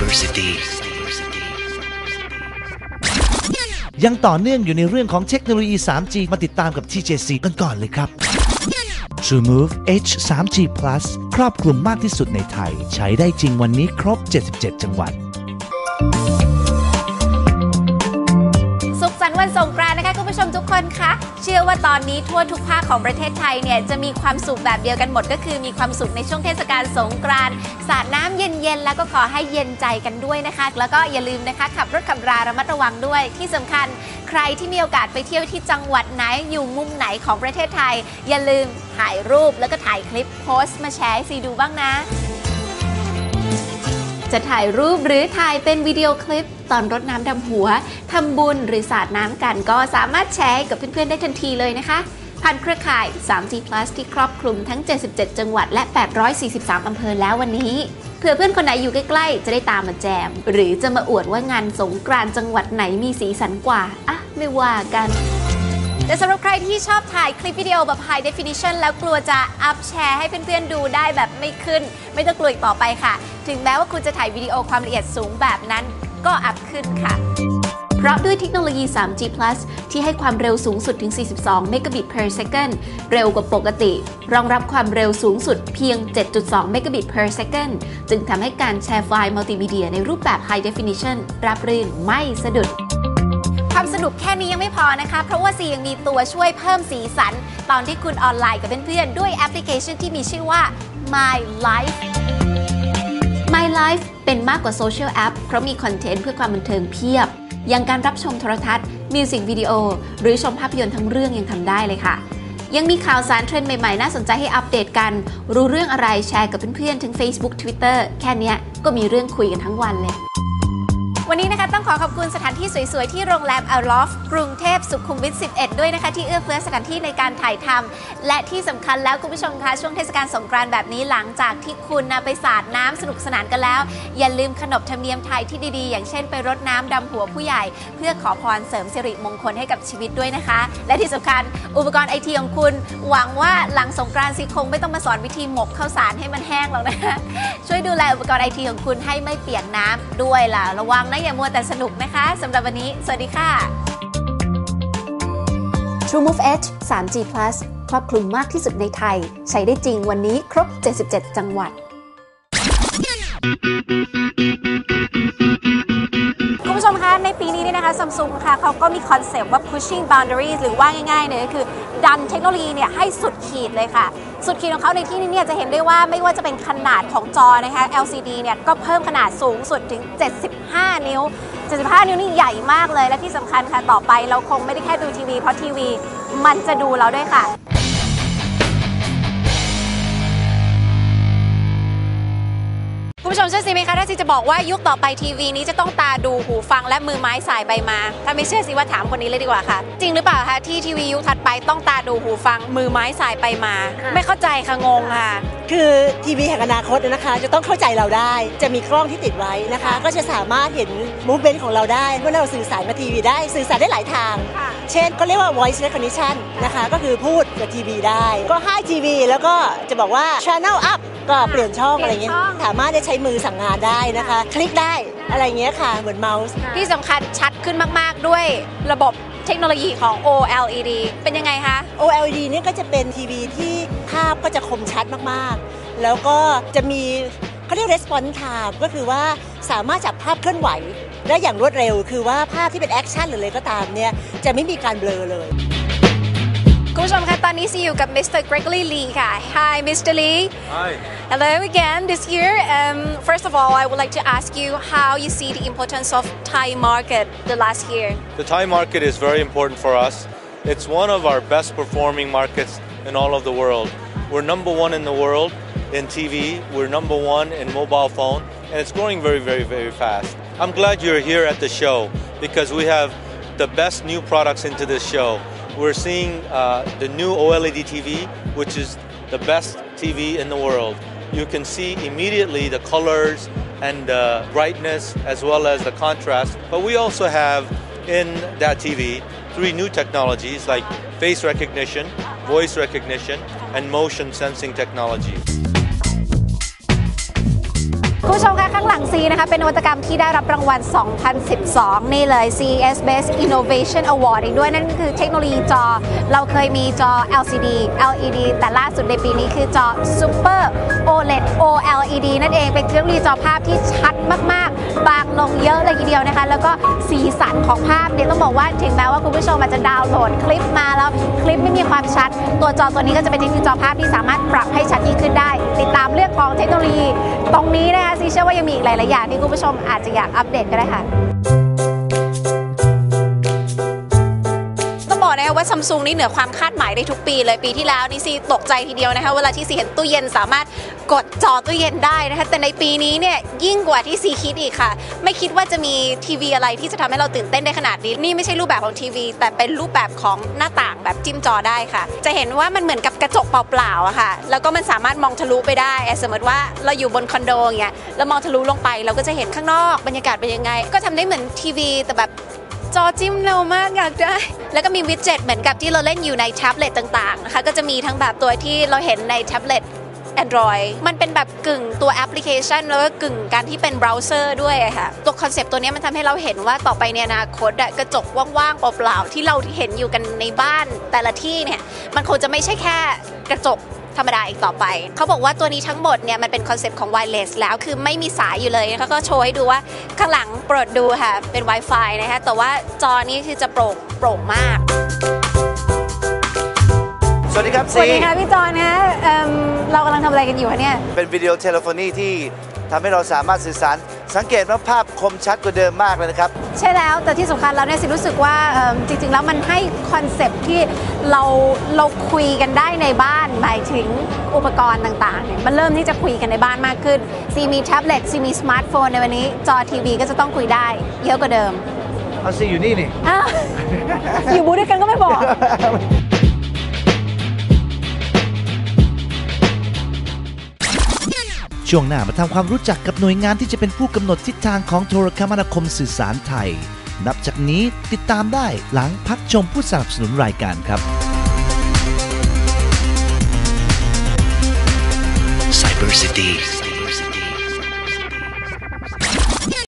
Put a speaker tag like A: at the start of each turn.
A: Diversity
B: ยังต่อเนื่องอยู่ในเรื่องของเทคโนโลยี 3G มาติดตามกับ TJC กันก่อนเลยครับ TrueMove H 3G Plus ครอบคลุมมากที่สุดในไทย ใช้ได้จริงวันนี้ครบ 77 จังหวัดั
C: นวันสงกรานต์นะคะคุณผู้ชมทุกคนคะเชื่อว่าตอนนี้ทั่วทุกภาคของประเทศไทยเนี่ยจะมีความสุขแบบเดียวกันหมด ก็คือมีความสุขในช่วงเทศกาลสงกรานต์สาดน้ำเย็นๆแล้วก็ขอให้เย็นใจกันด้วยนะคะ แล้วก็อย่าลืมนะคะขับรถขับราระมัดระวังด้วยที่สำคัญใครที่มีโอกาสไปเที่ยวที่จังหวัดไหนอยู่มุมไหนของประเทศไทย อย่าลืมถ่ายรูปแล้วก็ถ่ายคลิปโพสต์มาแชร์ให้ซีดูบ้างนะ จะถ่ายรูปหรือถ่ายเป็นวิดีโอคลิปตอนรดน้ำดำหัวทำบุญหรือสาดน้ำกันก็สามารถแชร์กับเพื่อนๆได้ทันทีเลยนะคะ ผ่านเครือข่าย 3G Plus ที่ครอบคลุมทั้ง 77 จังหวัดและ 843 อำเภอแล้ววันนี้เผื่อเพื่อนคนไหนอยู่ใกล้ๆ จะได้ตามมาแจม หรือจะมาอวดว่างานสงกรานต์จังหวัดไหนมีสีสันกว่า อะ ไม่ว่ากัน แต่สำหรับใครที่ชอบถ่ายคลิปวิดีโอแบบ High Definition แล้วกลัวจะอัพแชร์ให้เพื่อนๆดูได้แบบไม่ขึ้น ไม่ต้องกลัวอีกต่อไปค่ะ ถึงแม้ว่าคุณจะถ่ายวิดีโอความละเอียดสูงแบบนั้น ก็อัพขึ้นค่ะเพราะด้วยเทคโนโลยี 3G Plus ที่ให้ความเร็วสูงสุดถึง 42 megabit per second เร็วกว่าปกติ รองรับความเร็วสูงสุดเพียง 7.2 megabit per second จึงทำให้การแชร์ไฟล์มัลติมีเดียในรูปแบบ High Definition รับรื่นไม่สะดุด สนุกแค่นี้ยังไม่พอนะคะ เพราะว่าซียังมีตัวช่วยเพิ่มสีสัน ตอนที่คุณออนไลน์กับเพื่อนๆ ด้วยแอปพลิเคชันที่มีชื่อว่า My Life My Life เป็นมากกว่าโซเชียลแอปเพราะมีคอนเทนต์เพื่อความบันเทิงเพียบ อย่างการรับชมโทรทัศน์ มิวสิกวิดีโอ หรือชมภาพยนตร์ทั้งเรื่องยังทำได้เลยค่ะ ยังมีข่าวสารเทรนด์ใหม่ๆ น่าสนใจให้อัปเดตกัน รู้เรื่องอะไรแชร์กับเพื่อนๆ ทั้ง Facebook Twitter แค่นี้ก็มีเรื่องคุยกันทั้งวันเลย วันนี้นะคะต้องขอขอบคุณสถานที่สวยๆ ที่โรงแรม a l o f กรุงเทพสุขุมวิท 11 ด้วยนะคะ ที่เอื้อเฟื้อสถานที่ในการถ่ายทำและที่สำคัญแล้วคุณผู้ชมคะช่วงเทศกาลสงกรานต์แบบนี้หลังจากที่คุณนะไปสาดน้ำสนุกสนานกันแล้ว อย่าลืมขนบธรรมเนียมไทยที่ดีๆ อย่างเช่นไปรดน้ำดำหัวผู้ใหญ่ เพื่อขอพรเสริมสิริมงคลให้กับชีวิตด้วยนะคะ และที่สำคัญอุปกรณ์ไอทีของคุณ หวังว่าหลังสงกรานต์ซีคงไม่ต้องมาสอนวิธีหมกข้าวสารให้มันแห้งหรอกนะคะช่วยดูแลอุปกรณ์ไอทีของคุณให้ไม่เปียกน้ำด้วยล่ะระวังนะอย่ามัวแต่สนุกนะคะสำหรับวันนี้ สวัสดีค่ะ TrueMove Edge 3G Plus ครอบคลุมมากที่สุดในไทย ใช้ได้จริงวันนี้ครบ 77 จังหวัด คุณผู้ชมคะในปีนี้เนี่ยนะคะซัมซุงค่ะเขาก็มีคอนเซปต์ว่า pushing boundaries หรือว่าง่ายๆเนี่ยก็คือ ดันเทคโนโลยีเนี่ยให้สุดขีดเลยค่ะ สุดขีดของเขาในที่นี้เนี่ยจะเห็นได้ว่าไม่ว่าจะเป็นขนาดของจอนะคะ LCD เนี่ยก็เพิ่มขนาดสูงสุดถึง 75 นิ้ว 75 นิ้วนี่ใหญ่มากเลยและที่สำคัญค่ะต่อไปเราคงไม่ได้แค่ดูทีวีเพราะทีวี มันจะดูเราด้วยค่ะ คุณผู้ชมเชื่อสิไหมคะถ้าซีจะบอกว่ายุคต่อไปทีวีนี้จะต้องตาดูหูฟังและมือไม้สายไปมา ถ้าไม่เชื่อสิว่าถามคนนี้เลยดีกว่าค่ะ จริงหรือเปล่าคะที่ทีวียุคถัดไปต้องตาดูหูฟังมือไม้สายไปมา ไม่เข้าใจค่ะงงค่ะ
D: คือทีวีแห่งอนาคตนะคะ จะต้องเข้าใจเราได้ จะมีกล้องที่ติดไว้นะคะ ก็จะสามารถเห็นมูฟเ m น n ของเราได้เมื่อเราสื่อสารมาทีวีได้สื่อสารได้หลายทาง
C: ค่ะ
D: เช่นก็เรียกว่า voice recognition นะคะ ก็คือพูดกับทีวีได้ ก็ให้ทีวีแล้วก็จะบอกว่า channel up ก็เปลี่ยนช่องอะไรเงี้ย สามารถได้ใช้มือสั่งงานได้นะคะ คลิกได้อะไรเงี้ยค่ะ เหมือนเมาส์
C: ที่สำคัญชัดขึ้นมากๆด้วยระบบเทคโนโลยีของ OLED เป็นยังไงคะ
D: OLED เนี่ยก็จะเป็นทีวีที่ภาพก็จะคมชัดมากๆ แล้วก็จะมี เขาเรียก response time ก็คือว่าสามารถจับภาพเคลื่อนไหว ได้อย่างรวดเร็ว คือว่าภาพที่เป็นแอคชั่นหรืออะไรก็ตามเนี่ยจะไม่มีการเบลอเลย
C: คุณผู้ชมคะตอนนี้ซีอยู่กับ Mr. Gregory Lee ค่ะ Hi Mr. Lee
E: Hi.
C: Hello again this year um, First of all I would like to ask you how you see the importance of Thai market the last year
E: The Thai market is very important for us. It's one of our best performing markets in all of the world. We're number one in the world in TV, we're number one in mobile phone, and it's growing very, very, very fast. I'm glad you're here at the show because we have the best new products into this show. We're seeing uh, the new OLED TV, which is the best TV in the world. You can see immediately the colors and the brightness as well as the contrast. But we also have in that TV three new technologies like face recognition, voice recognition, and motion sensing technology.
C: คุณผู้ชมคะข้างหลังซีนะคะ เป็นนวัตกรรมที่ได้รับรางวัล 2012 นี่เลย CES Best Innovation Award อีกด้วยนั่นก็คือเทคโนโลยีจอ เราเคยมีจอ LCD LED แต่ล่าสุดในปีนี้คือจอ Super OLED OLED นั่นเอง เป็นเทคโนโลยีจอภาพที่ชัดมาก ๆ บางลงเยอะเลยทีเดียวนะคะ แล้วก็สีสันของภาพเนี่ยต้องบอกว่าถึงแม้ว่าคุณผู้ชมอาจจะดาวน์โหลดคลิปมาแล้วคลิปไม่มีความชัด ตัวจอตัวนี้ก็จะเป็นเทคโนโลยีจอภาพที่สามารถปรับให้ชัดยิ่งขึ้นได้ ติดตามเรื่องของเทคโนโลยีตรงนี้นะคะซีเชื่อว่ายังมีอีกหลายๆอย่างที่คุณผู้ชมอาจจะอยากอัปเดตก็ได้ค่ะ ว่าซัมซุงนี่เหนือความคาดหมายได้ทุกปีเลยปีที่แล้วนี่ซีตกใจทีเดียวนะคะเวลาที่ซีเห็นตู้เย็นสามารถกดจอตู้เย็นได้นะคะแต่ในปีนี้เนี่ยยิ่งกว่าที่ซีคิดอีกค่ะ ไม่คิดว่าจะมีทีวีอะไรที่จะทำให้เราตื่นเต้นได้ขนาดนี้นี่ไม่ใช่รูปแบบของทีวี แต่เป็นรูปแบบของหน้าต่างแบบจิ้มจอได้ค่ะ จะเห็นว่ามันเหมือนกับกระจกเปล่าๆอะค่ะ แล้วก็มันสามารถมองทะลุไปได้สมมติว่าเราอยู่บนคอนโดอย่างเงี้ยแล้วมองทะลุลงไปเราก็จะเห็นข้างนอกบรรยากาศเป็นยังไง ก็ทำได้เหมือนทีวีแต่แบบ จอจิ้มเร็วมากอยากได้ แล้วก็มีวิดเจ็ตเหมือนกับที่เราเล่นอยู่ในแท็บเล็ตต่างๆนะคะก็จะมีทั้งแบบตัวที่เราเห็นในแท็บเล็ต Android มันเป็นแบบกึ่งตัวแอปพลิเคชัน แล้วก็กึ่งการที่เป็นเบราว์เซอร์ด้วยค่ะ ตัวคอนเซปต์ตัวนี้มันทำให้เราเห็นว่าต่อไปในอนาคตกระจกว่างๆเปล่าๆที่เราเห็นอยู่กันในบ้านแต่ละที่เนี่ย มันคงจะไม่ใช่แค่กระจก ธรรมดาอีกต่อไป เขาบอกว่าตัวนี้ทั้งหมดเนี่ยมันเป็นคอนเซปต์ของ wireless แล้วคือไม่มีสายอยู่เลยเขาก็โชว์ให้ดูว่าข้างหลังโปรดดูค่ะ เป็น Wi-Fi นะคะแต่ว่าจอนี้คือจะโปร่งโปร่งมาก
A: สวัสดีครับ
C: สวัส
A: ซี
C: ดีค่ะพี่จอนนะเอิ่มเรากำลังทำอะไรกันอยู่คะเนี่ย
A: เป็นวิดีโอเทเลโฟนีที่ทำให้เราสามารถสื่อสาร สังเกตว่าภาพคมชัดกว่าเดิมมากเลยนะครับ
C: ใช่แล้วแต่ที่สำคัญแล้วเนี่ยสิรู้สึกว่าเอิ่มจริง ๆ แล้วมันให้คอนเซปต์ที่เราเราคุยกันได้ในบ้านหมายถึงอุปกรณ์ต่างๆเนี่ยมันเริ่มที่จะคุยกันในบ้านมากขึ้นซีมีแท็บเล็ตซีมีสมาร์ทโฟนในวันนี้จอทีวีก็จะต้องคุยได้เยอะกว่าเดิม
A: เอาซีอยู่นี่นี่
C: อ้าวอยู่บูธด้วยกันก็ไม่บอก
B: ช่วงหน้ามาทำความรู้จักกับหน่วยงานที่จะเป็นผู้กำหนดทิศทางของโทรคมนาคมสื่อสารไทย นับจากนี้ติดตามได้หลังพักชมผู้สนับสนุนรายการครับ Cyber City